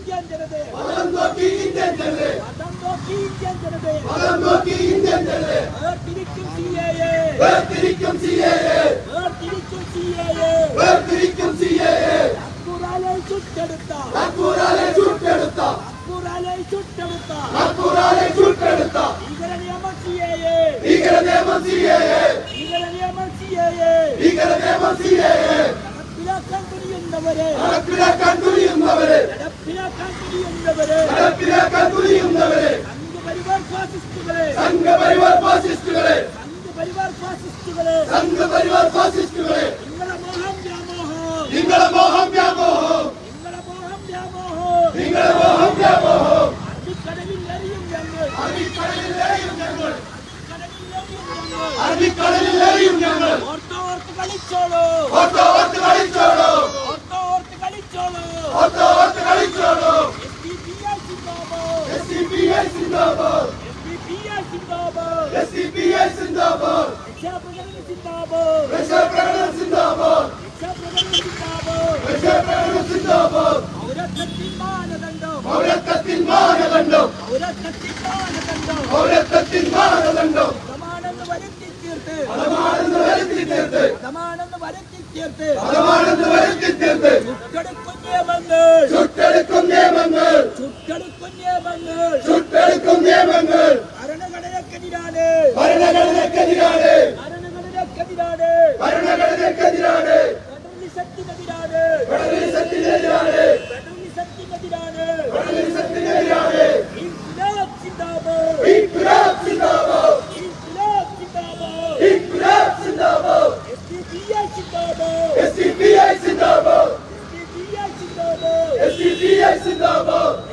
Indian ജനതയെ. മതം നോക്കി ഇന്ത്യൻ ജനതയെ. മതം നോക്കി ഇന്ത്യൻ ജനതയെ. മതം നോക്കി ഇന്ത്യൻ ജനതയെ. വേർതിരിക്കും സിഎഎ വേർതിരിക്കും സിഎഎ വേർതിരിക്കും സിഎഎ വേർതിരിക്കും സിഎഎ അക്ബറാലെ ചുട്ടെടുത്ത. നാഗ്പൂരാലെ ചുട്ടെടുത്ത. അക്ബറാലെ ചുട്ടെടുത്ത. നാഗ്പൂരാലെ ചുട്ടെടുത്ത. ഭീകര നിയമം സിഎഎ ഭീകര നിയമം സിഎഎ ഭീകര നിയമം സിഎഎ ഭീകര നിയമം സിഎഎ നടപ്പിലാക്കാൻ തുനിയുന്നവരെ നടപ്പിലാക്കാൻ തുനിയുന്നവരെ നടപ്പിലാക്കാൻ തുനിയുന്നവരെ നടപ്പിലാക്കാൻ തുനിയുന്നവരെ സംഘപരിവാർ ഫാസിസ്റ്റുകളെ സംഘപരിവാർ ഫാസിസ്റ്റുകളെ സംഘപരിവാർ ഫാസിസ്റ്റുകളെ സംഘപരിവാർ ഫാസിസ്റ്റുകളെ. നിങ്ങളെ മോഹം വ്യാമോഹം. നിങ്ങളെ മോഹം വ്യാമോഹം. നിങ്ങളുടെ മോഹം വ്യാമോഹം. നിങ്ങളുടെ മോഹം വ്യാമോഹം. അറബിക്കടലിൽ എറിയും ഞങ്ങൾ. അറബിക്കടലിലെയും ഞങ്ങൾ. അറബിക്കടലിൽ എറിയും ഞങ്ങൾ. ഓർത്ത് ഓർത്ത് കളിച്ചോളൂ. ഓർത്ത് ഓർത്ത് കളിച്ചോളൂ. ഓർത്ത് ഓർത്ത് കളിച്ചോളൂ. ഓർത്ത് സിന്ദാബാദ് എസ് ഡി പി ഐ സിന്ദാബാദ്. എസ് ഡി പി ഐ സിന്ദാബാദ്. രക്ഷാപ്രകടനം സിന്ദാബാദ്. രക്ഷാപ്രകടനം സിന്ദാബാദ്. രക്ഷാപ്രകടനം സിന്ദാബാദ്. രക്ഷാപ്രകടനം സിന്ദാബാദ്. പൗരത്വത്തിൻ മാനദണ്ഡം. പൗരത്വത്തിൻ മാനദണ്ഡം. പൗരത്വത്തിൻ മാനദണ്ഡം. പൗരത്വത്തിൻ മാനദണ്ഡം. മതമാണെന്ന് വരുത്തി തീർത്ത്. മതമാണെന്ന് വരുത്തി തീർത്ത്. മതമാണെന്ന് വരുത്തി തീർത്ത്. മതമാണെന്ന് വരുത്തി തീർത്ത്. ചുട്ടെടുക്കും നിയമങ്ങൾ. ചുട്ടെടുക്കും നിയമങ്ങൾ. ചുട്ടെടുക്കും നിയമങ്ങൾ. ചുട്ടെടുക്കും നിയമങ്ങൾ. ഭരണഘടനക്കെതിരാണ്. ഭരണഘടനക്കെതിരാണ്. ഭരണഘടനക്കെതിരാണ്. ഭരണഘടനക്കെതിരാണ്. ഫെഡറലിസത്തിനെതിരാണ്. ഫെഡറലിസത്തിനെതിരാണ്. ഫെഡറലിസത്തിനെതിരാണ്. ഫെഡറലിസത്തിനെതിരാണ്. ഇൻക്ലാബ് സിന്ദാബാദ്. ഇൻക്ലാബ് സിന്ദാബാദ്. ഇൻക്ലാബ് സിന്ദാബാദ്. ഇൻക്ലാബ് സിന്ദാബാദ്. എസ്ഡിപിഐ സിന്ദാബാദ്. എസ്ഡിപിഐ സിന്ദാബാദ്. എസ്ഡിപിഐ സിന്ദാബാദ്. എസ്ഡിപിഐ സിന്ദാബാദ്.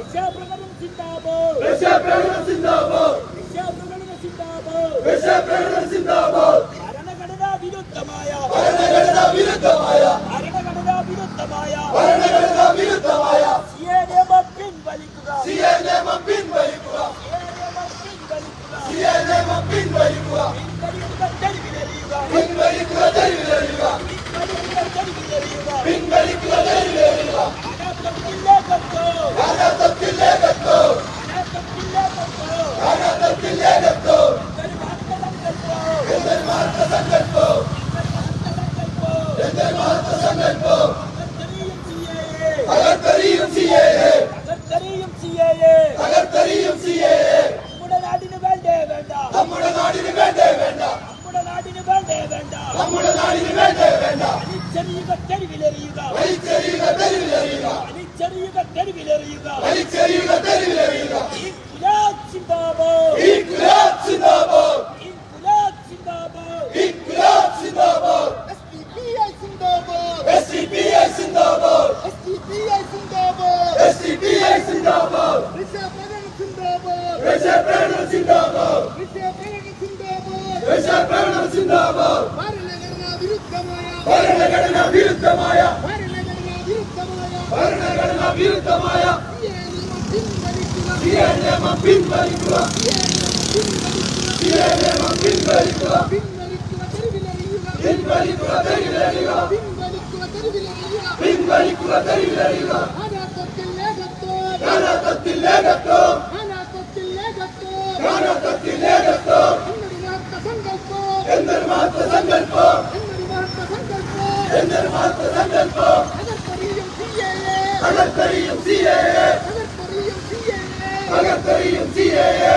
രക്ഷാപ്രകടനം സിന്ദാബാദ്. രക്ഷാപ്രകടനം സിന്ദാബാദ്. രക്ഷാപ്രകടനം സിന്ദാബാദ് ഭരണഘടനാ വിരുദ്ധമായ ഭരണഘടനാ വിരുദ്ധമായ ഭരണഘടനാ വിരുദ്ധമായ ഭരണഘടനാ വിരുദ്ധമായ സിഎ നിയമം പിൻവലിക്കുക സിഎ നിയമം പിൻവലിക്കുക സിഎ നിയമം പിൻവലിക്കുക സിഎ നിയമം പിൻവലിക്കുക പിൻവലിക്കുക തെരുവിലെറിയുക പിൻവലിക്കുക തെരുവിലെറിയുക പിൻവലിക്കുക തെരുവിലെറിയുക പിൻവലിക്കുക തെരുവിലെറിയുക അനാഥത്തിലേക്കോ ഭാരതത്തിലേക്കത്തോ അനാഥത്തിലേക്കോ ഭാരതത്തിലേക്കത്തോ എന്തൊരു മാർഗ സങ്കല്പോ എന്തൊരു മഹത്വ സങ്കല്പോ എന്തൊരു മാർഗ സങ്കല്പോ എന്തൊരു മഹത്വ സങ്കല്പോ തകർത്തെറിയും സിഎഎ തകർത്തെറിയും സിഎഎ തകർത്തെറിയും സിഎഎ തകർത്തെറിയും സിഎഎ നമ്മുടെ നാടിന് വേണ്ടേ വേണ്ട നമ്മുടെ നാടിന് വേണ്ടേ വേണ്ട നമ്മുടെ നാടിന് വേണ്ടേ വേണ്ട നമ്മുടെ നാടിന് വേണ്ടേ വേണ്ട വലിച്ചെറിയുക തെരുവിലെറിയുക വലിച്ചെറിയുക തെരുവിലെറിയുക വലിച്ചെറിയുക തെരുവിലെറിയുക വലിച്ചെറിയുക തെരുവിലെറിയുക ഇൻക്ലാബ് സിന്ദാബാദ് ഇൻക്ലാബ് സിന്ദാബാദ് ഇൻക്ലാബ് സിന്ദാബാദ് ഇൻക്ലാബ് സിന്ദാബാദ് എസ്ഡിപിഐ സിന്ദാബാദ് എസ്ഡിപിഐ സിന്ദാബാദ് എസ്ഡിപിഐ സിന്ദാബാദ് എസ്ഡിപിഐ സിന്ദാബാദ് രക്ഷാപ്രകടനം സിന്ദാബാദ് രക്ഷാപ്രകടനം സിന്ദാബാദ് രക്ഷാപ്രകടനം സിന്ദാബാദ് രക്ഷാപ്രകടനം സിന്ദാബാദ് ഭരണഘടനാ വിരുദ്ധമായ ഭരണഘടനാ വിരുദ്ധമായ ഭരണഘടനാ വിരുദ്ധമായ നിയമം പിൻവലിക്കുക. നിയമം പിൻവലിക്കുക. പിൻവലിക്കുക തെരുവിലെറിയുക. പിൻവലിക്കുക തെരുവിലെറിയുക. അനാഥത്തിൽ ലേഖത്തോ. ഘനത്തത്തിൽ ലേഖത്തോ. എന്നൊരു വാർത്ത സങ്കല്പോ എന്നൊരു മഹത്വ സങ്കല്പോ തകർത്തെറിയും സിഎഎ തകർത്തെറിയും സിഎഎ തകർത്തെറിയും സിഎഎ തകർത്തെറിയും സിഎഎ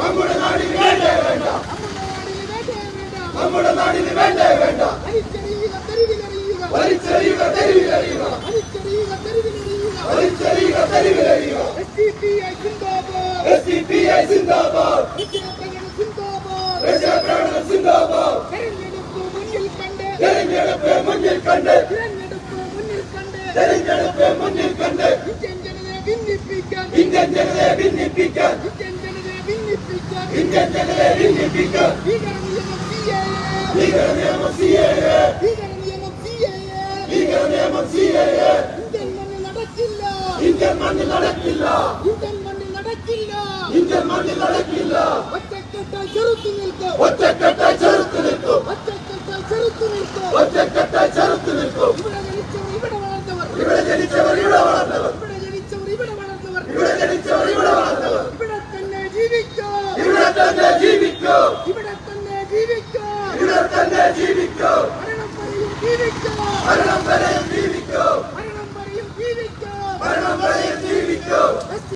നമ്മുടെ നാടിന് വേണ്ടേ വേണ്ട നമ്മുടെ നാടിന് നമ്മുടെ നാടിന് വേണ്ടേ വേണ്ട വേണ്ടേ വേണ്ട നമ്മുടെ നാടിന് വേണ്ടേ വേണ്ട വലിച്ചെറിയുക തെരുവിലെറിയുക വലിച്ചെറിയുക തെരുവിലെറിയുക വലിച്ചെറിയുക തെരുവിലെറിയുക വലിച്ചെറിയുക തെരുവിലെറിയുക എസ്ഡിപിഐ സിന്ദാബാദ് എസ്ഡിപിഐ സിന്ദാബാദ് വിജയപ്രകടനം സിന്ദാബാദ് രക്ഷാപ്രകടനം സിന്ദാബാദ് തെരഞ്ഞെടുപ്പ് മുന്നിൽ കണ്ട് തെരഞ്ഞെടുപ്പ് മുന്നിൽ കണ്ട്. തെരഞ്ഞെടുപ്പ് മുന്നിൽ കണ്ട്. ഇന്ത്യൻ ജനതയെ ഭിന്നിപ്പിക്കാൻ. ഇന്ത്യൻ ജനതയെ ഭിന്നിപ്പിക്കാൻ. ഭീകര നിയമം നിയമം സിഎഎ ഭീകര നിയമം ഇന്ത്യൻ മണ്ണിൽ ഇന്ത്യൻ മണ്ണിൽ നടക്കില്ല. ഇന്ത്യൻ മണ്ണിൽ നടക്കില്ല. ഇന്ത്യൻ മണ്ണിൽ നടക്കില്ല. ഒറ്റക്കെട്ടായി ചെറുത്തു നിൽക്കും. ഒറ്റക്കെട്ടായി ചെറുത്തു നിൽക്കും. ഒറ്റക്കെട്ടായി ചെറുത്തു നിൽക്കും. ഒറ്റക്കെട്ടായി ചെറുത്തു നിൽക്കും. ഇവിടെ ജനിച്ചവർ ഇവിടെ വളർന്നവർ. ഇവിടെ ജനിച്ചവർ ഇവിടെ വളർന്നവർ. ഇവിടെ ജനിച്ചവർ ഇവിടെ വളർന്നവർ. ഇവിടെ ജനിച്ചവർ ഇവിടെ വളർന്നവർ. ഇവിടെ തന്നെ ജീവിക്കോ. ഇവിടെ തന്നെ ജീവിക്കൂ. ഇവിടെ തന്നെ ജീവിക്കോ. ഇവിടെ തന്നെ ജീവിക്കൂ. മരണം വരെയും ജീവിക്കോ